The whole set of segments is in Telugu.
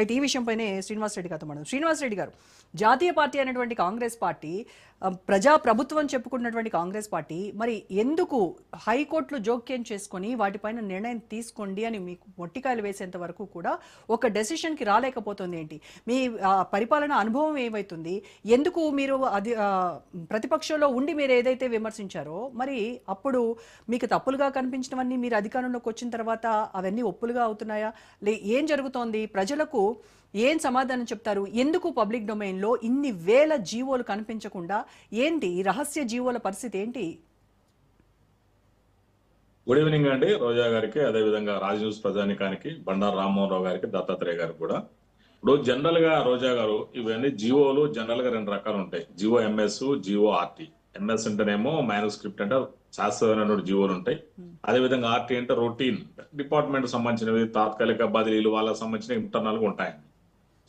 రైట్ ఈ విషయంపైనే శ్రీనివాస్ రెడ్డి గారితో మనం శ్రీనివాస్ రెడ్డి గారు జాతీయ పార్టీ అనేటువంటి కాంగ్రెస్ పార్టీ ప్రజా ప్రభుత్వం చెప్పుకున్నటువంటి కాంగ్రెస్ పార్టీ మరి ఎందుకు హైకోర్టులో జోక్యం చేసుకొని వాటిపైన నిర్ణయం తీసుకోండి అని మీకు మొట్టికాయలు వేసేంత వరకు కూడా ఒక డెసిషన్కి రాలేకపోతుంది ఏంటి? మీ పరిపాలన అనుభవం ఏమవుతుంది ఎందుకు మీరు అది ప్రతిపక్షంలో ఉండి మీరు ఏదైతే విమర్శించారో మరి అప్పుడు మీకు తప్పులుగా కనిపించినవన్నీ మీరు అధికారంలోకి వచ్చిన తర్వాత అవన్నీ ఒప్పులుగా అవుతున్నాయా? లే ఏం జరుగుతోంది? ప్రజలకు ఏం సమాధానం చెప్తారు? ఎందుకు పబ్లిక్ డొమైన్లో ఇన్ని వేల జీవోలు కనిపించకుండా ఏంటి రహస్య జీవోల పరిస్థితి ఏంటి? గుడ్ ఈవినింగ్ అండి. రోజా గారికి అదే విధంగా రాజ్ న్యూస్ ప్రజానికానికి బండారు రామ్మోహన్ రావు గారికి దత్తాత్రేయ గారికి కూడా. ఇప్పుడు జనరల్గా రోజా గారు ఇవన్నీ జియోలు జనరల్గా రెండు రకాలు ఉంటాయి. GO MS GO RT MS అంటేనేమో స్క్రిప్ట్ అంటే శాశ్వతమైన జీవోలు ఉంటాయి. అదే విధంగా ఆర్టీ అంటే రొటీన్ డిపార్ట్మెంట్ సంబంధించినవి తాత్కాలిక బదిలీలు వాళ్ళకి సంబంధించిన ఇంటర్నల్గా ఉంటాయి.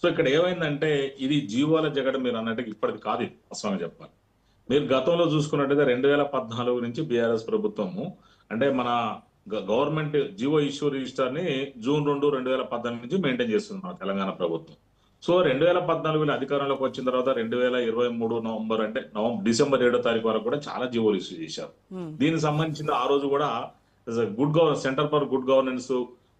సో ఇక్కడ ఏమైందంటే ఇది జీవోల జగడ మీరు అన్నట్టు ఇప్పటిది కాదు ఇది వాస్తవంగా చెప్పాలి. మీరు గతంలో చూసుకున్నట్టయితే రెండు వేల పద్నాలుగు నుంచి బీఆర్ఎస్ ప్రభుత్వము అంటే మన గవర్నమెంట్ జియో ఇష్యూ రిజిస్టర్ని జూన్ రెండు రెండు వేల పద్నాలుగు నుంచి మెయింటైన్ చేస్తుంది మన తెలంగాణ ప్రభుత్వం. సో రెండు వేల పద్నాలుగులో అధికారంలోకి వచ్చిన తర్వాత రెండు వేల ఇరవై మూడు నవంబర్ అంటే నవంబర్ డిసెంబర్ ఏడో తారీఖు వరకు కూడా చాలా జియోలు ఇష్యూ చేశారు. Hmm. దీనికి సంబంధించిన ఆ రోజు కూడా good governance centre for good governance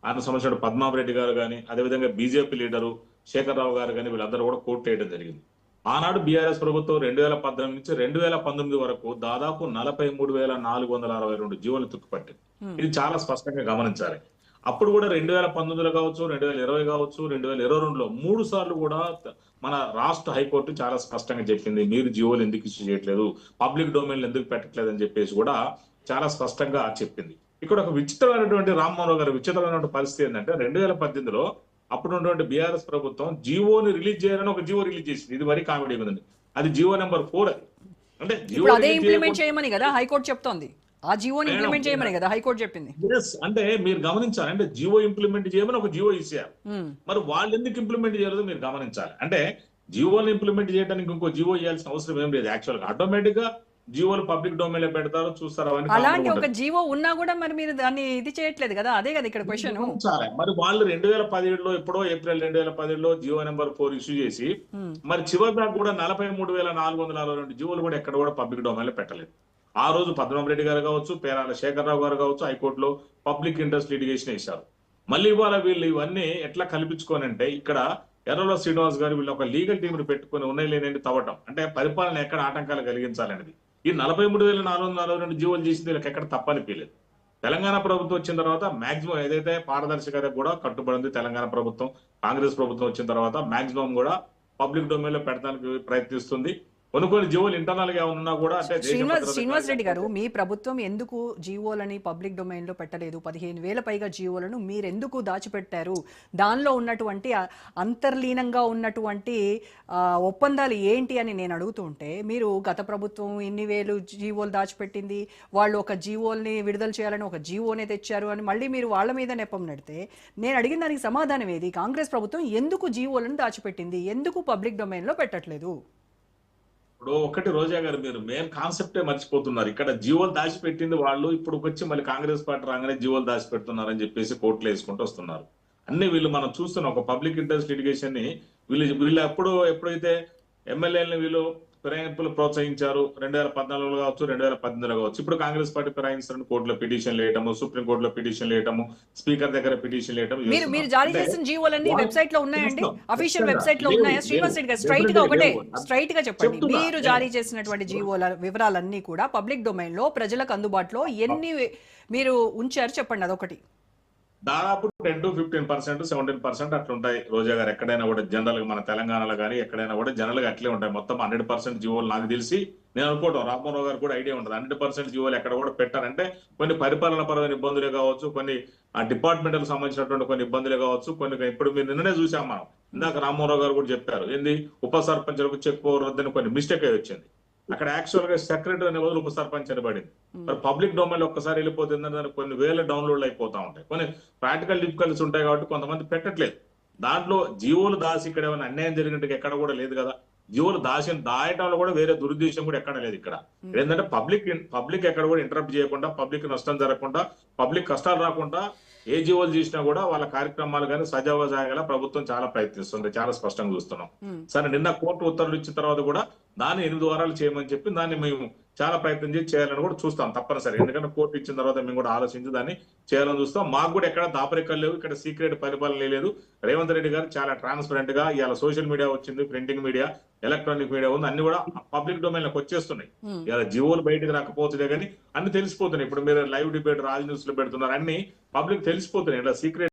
ఆయన సంబంధించిన పద్మారెడ్డి గారు కానీ అదేవిధంగా బీజేపీ లీడరు శేఖర్ రావు గారు కానీ వీళ్ళందరూ కూడా కోర్టు వేయడం జరిగింది. ఆనాడు బీఆర్ఎస్ ప్రభుత్వం రెండు వేల పద్దెనిమిది నుంచి రెండు వేల పంతొమ్మిది వరకు దాదాపు నలభై మూడు వేల నాలుగు వందల అరవై రెండు జీవోలు తుక్కుపట్టింది. ఇది చాలా స్పష్టంగా గమనించాలి. అప్పుడు కూడా రెండు వేల పంతొమ్మిదిలో కావచ్చు రెండు వేల ఇరవై కావచ్చు రెండు వేల ఇరవై రెండులో మూడు సార్లు కూడా మన రాష్ట్ర హైకోర్టు చాలా స్పష్టంగా చెప్పింది మీరు జియోలు ఎందుకు ఇష్యూ చేయట్లేదు పబ్లిక్ డొమైన్లు ఎందుకు పెట్టట్లేదు అని చెప్పేసి కూడా చాలా స్పష్టంగా చెప్పింది. ఇక్కడ ఒక విచిత్రమైనటువంటి రామ్మోహన్ రావు గారి విచిత్రమైనటువంటి పరిస్థితి ఏంటంటే రెండు వేల పద్దెనిమిదిలో అప్పుడు ఉన్నటువంటి బీఆర్ఎస్ ప్రభుత్వం జియోని రిలీజ్ చేయాలని ఒక జియో రిలీజ్ చేసింది. ఇది మరీ కామెడీ ఉంది అది జియో నెంబర్ ఫోర్ అది. అంటే జియో ఇప్పుడు అదే ఇంప్లిమెంట్ చేయమని కదా హైకోర్టు చెప్తోంది. ఆ జీవోని మేడం, ఇంప్లిమెంట్ చేయమని కదా హైకోర్టు చెప్పింది. అంటే మీరు గమనించాలి. అంటే జియో ఇంప్లిమెంట్ చేయమని ఒక జియో ఇచ్చారు. మరి వాళ్ళు ఎందుకు ఇంప్లిమెంట్ చేయలేదో మీరు గమనించాలి. అంటే జియోని ఇంప్లిమెంట్ చేయడానికి ఇంకో జియో ఇవ్వాల్సిన అవసరం ఏం లేదు. యాక్చువల్గా జియోలు పబ్లిక్ డొమైన్లో పెడతారు చూస్తారు అవన్నీ అలాంటి ఒక. జీవో ఉన్నా కూడా మరి మీరు దాన్ని ఇది చేయట్లేదు కదా? అదే కదా ఇక్కడ క్వశ్చన్. మరి వాళ్ళు రెండు వేల పదిహేడులో ఎప్పుడో ఏప్రిల్ రెండు వేల పదిహేడులో జియో నెంబర్ ఫోర్ ఇష్యూ చేసి మరి చివరి దాకా కూడా నలభై మూడు వేల నాలుగు వందల అరవై రెండు జీవోలు కూడా ఎక్కడ కూడా పబ్లిక్ డొమైన్లో పెట్టలేదు. ఆ రోజు పద్మనాభరెడ్డి గారు కావచ్చు పేరాల శేఖరరావు గారు కావచ్చు హైకోర్టులో పబ్లిక్ ఇంట్రెస్ట్ లిటిగేషన్ వేశారు. మళ్ళీ ఇవాళ వీళ్ళు ఇవన్నీ ఎట్లా కల్పించుకొని అంటే ఇక్కడ ఎర్రలో శ్రీనివాస్ గారు వీళ్ళు ఒక లీగల్ టీంను పెట్టుకొని ఉన్నాయి లేనండి తవ్వటం. అంటే పరిపాలన ఎక్కడ ఆటంకాలు కలిగించాలనేది. ఈ నలభై మూడు వేల నాలుగు వందల నలభై రెండు జీవోలు చేసింది వీళ్ళకి ఎక్కడ తప్పనిపించలేదు. తెలంగాణ ప్రభుత్వం వచ్చిన తర్వాత మాక్సిమం ఏదైతే పారదర్శకత కూడా కట్టుబడింది తెలంగాణ ప్రభుత్వం కాంగ్రెస్ ప్రభుత్వం వచ్చిన తర్వాత మాక్సిమం కూడా పబ్లిక్ డొమైన్లో పెట్టడానికి ప్రయత్నిస్తుంది. కొన్ని కొన్ని జీవోలు ఇంటర్నల్గా ఉన్నా కూడా అంటే శ్రీనివాస్ శ్రీనివాస్ రెడ్డి గారు మీ ప్రభుత్వం ఎందుకు జీవోలని పబ్లిక్ డొమైన్లో పెట్టలేదు? పదిహేను వేల పైగా జీవోలను మీరు ఎందుకు దాచిపెట్టారు? దానిలో ఉన్నటువంటి అంతర్లీనంగా ఉన్నటువంటి ఒప్పందాలు ఏంటి అని నేను అడుగుతుంటే మీరు గత ప్రభుత్వం ఇన్ని వేలు జీవోలు దాచిపెట్టింది వాళ్ళు ఒక జీవోల్ని విడుదల చేయాలని ఒక జీవోనే తెచ్చారు అని మళ్ళీ మీరు వాళ్ళ మీద నెపం నడితే నేను అడిగిన దానికి సమాధానం ఏది? కాంగ్రెస్ ప్రభుత్వం ఎందుకు జీవోలను దాచిపెట్టింది? ఎందుకు పబ్లిక్ డొమైన్లో పెట్టట్లేదు? ఇప్పుడు ఒకటి రోజా గారు మీరు మెయిన్ కాన్సెప్టే మర్చిపోతున్నారు. ఇక్కడ జీవోలు దాచిపెట్టింది వాళ్ళు ఇప్పుడు వచ్చి మళ్ళీ కాంగ్రెస్ పార్టీ రాగానే జీవోలు దాచిపెడుతున్నారని చెప్పేసి కోర్టులు వేసుకుంటూ వస్తున్నారు. అన్ని వీళ్ళు మనం చూస్తున్నాం. ఒక పబ్లిక్ ఇంట్రెస్ట్ లిటిగేషన్ని వీళ్ళు వీళ్ళు ఎప్పుడు ఎప్పుడైతే ఎమ్మెల్యేలను వీళ్ళు ఫిరాయింపులు ప్రోత్సహించారు రెండు వేల పద్నాలుగులో కావచ్చు రెండు వేల పద్దెనిమిదిలో కావచ్చు ఇప్పుడు కాంగ్రెస్ పార్టీ ఫిరాయించారని కోర్టులో పిటిషన్ వేయటము సుప్రీం కోర్టులో పిటిషన్ వేయటము స్పీకర్ దగ్గర పిటిషన్ వేయటం మీరు మీరు. జారీ చేసిన జీవోలన్నీ వెబ్సైట్లో ఉన్నాయండి. అఫీషియల్. వెబ్సైట్లో ఉన్నాయా శ్రీనివాస్ రెడ్డి గారు. స్ట్రైట్గా ఒకటే. స్ట్రైట్గా చెప్పండి. మీరు జారీ చేసినటువంటి జీవోల వివరాలన్నీ కూడా పబ్లిక్ డొమైన్లో ప్రజలకు అందుబాటులో ఎన్ని మీరు ఉంచారు చెప్పండి అదొకటి దాదాపు ten to fifteen percent seventeen percent అట్లుంటాయి. Roja గారు ఎక్కడైనా కూడా జనరల్గా మన తెలంగాణలో కానీ ఎక్కడైనా కూడా జనరల్గా అట్లే ఉంటాయి. మొత్తం హండ్రెడ్ పర్సెంట్ జీవోలు నాకు తెలిసి నేను అనుకోవడం రామ్మోహన్ రావు గారు కూడా ఐడియా ఉంటుంది. హండ్రెడ్ పర్సెంట్ జీవోలు ఎక్కడ కూడా పెట్టారంటే కొన్ని పరిపాలన పరమైన ఇబ్బందులే కావచ్చు కొన్ని ఆ డిపార్ట్మెంట్ సంబంధించినటువంటి కొన్ని ఇబ్బందులే కావచ్చు కొన్ని ఇప్పుడు మీరు నిన్ననే చూసాం మనం. ఇందాక రామ్మోహన్ రావు గారు కూడా చెప్పారు. ఏంది? ఉప సర్పంచులకు చెక్ పవర్ కొన్ని మిస్టేక్ అయి వచ్చింది. అక్కడ యాక్చువల్గా సెక్రటరీ అనే బదులు ఉప సర్పంచ్ అని పడింది. మరి పబ్లిక్ డొమైన్ ఒక్కసారి వెళ్ళిపోతుంది దానికి కొన్ని వేల డౌన్లోడ్ అయిపోతా ఉంటాయి. కొన్ని ప్రాక్టికల్ డిఫికల్టీస్ ఉంటాయి కాబట్టి కొంతమంది పెట్టట్లేదు. దాంట్లో జీవోలు దాసి ఇక్కడ ఏమైనా అన్యాయం జరిగినట్టు ఎక్కడ కూడా లేదు కదా. జీవోలు దాసి దాయటంలో కూడా వేరే దురుద్దేశం కూడా ఎక్కడ లేదు ఇక్కడ. ఏంటంటే పబ్లిక్ పబ్లిక్ ఎక్కడ కూడా ఇంటరప్ట్ చేయకుండా పబ్లిక్ నష్టం జరగకుండా పబ్లిక్ కష్టాలు రాకుండా ఏ జీవోలు చేసినా కూడా వాళ్ళ కార్యక్రమాలు కానీ సజావ సాగేలా ప్రభుత్వం చాలా ప్రయత్నిస్తుంది. చాలా స్పష్టంగా చూస్తున్నాం. సరే నిన్న కోర్టు ఉత్తర్వులు ఇచ్చిన తర్వాత కూడా దాన్ని ఎనిమిది వారాలు చేయమని చెప్పి దాన్ని మేము చాలా ప్రయత్నం చేసి చేయాలని కూడా చూస్తాం తప్పనిసరి. ఎందుకంటే కోర్టు ఇచ్చిన తర్వాత మేము కూడా ఆలోచించి దాన్ని చేయాలని చూస్తాం. మాకు కూడా ఎక్కడ దాపరికలు లేవు ఇక్కడ సీక్రెట్ పరిపాలన లేదు. రేవంత్ రెడ్డి గారు చాలా ట్రాన్స్పరెంట్గా ఇవాళ సోషల్ మీడియా వచ్చింది ప్రింటింగ్ మీడియా ఎలక్ట్రానిక్ మీడియా ఉంది అన్ని కూడా పబ్లిక్ డొమైన్లోకి వచ్చేస్తున్నాయి. ఇలా జీవోలు బయటకు రాకపోతున్నాయి కానీ అన్ని తెలిసిపోతున్నాయి. ఇప్పుడు మీరు లైవ్ డిబేట్ రాజ్ న్యూస్లో పెడుతున్నారు అన్ని పబ్లిక్ తెలిసిపోతున్నాయి. ఇలా సీక్రెట్